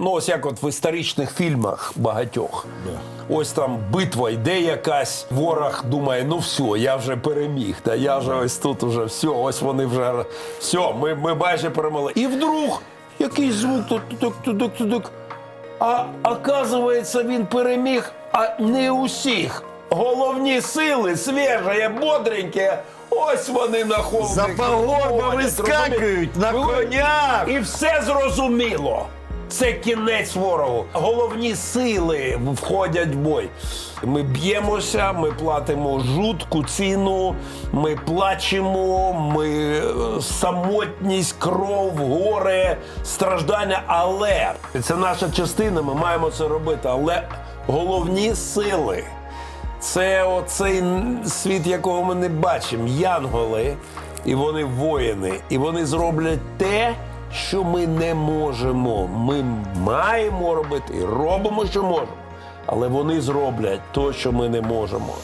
Ну, ось як от в історичних фільмах багатьох. Ось там битва йде якась, ворог думає, ну все, я вже переміг. Та я вже ось тут уже все, ось вони вже все, ми, ми майже перемогли. І вдруг якийсь звук тук-тук-тук-тук. А оказується, він переміг, а не усіх. Головні сили, свіже, бодреньке. Ось вони на холмі. За пагорбами вискакують на конях. І все зрозуміло. Це кінець ворогу. Головні сили входять в бой. Ми б'ємося, ми платимо жутку ціну, ми плачемо, ми е, самотність, кров, горе, страждання. Але це наша частина, ми маємо це робити. Але головні сили. Це оцей світ, якого ми не бачимо. Янголи, і вони воїни. І вони зроблять те, що ми не можемо. Ми маємо робити робимо, що можемо. Але вони зроблять те, що ми не можемо.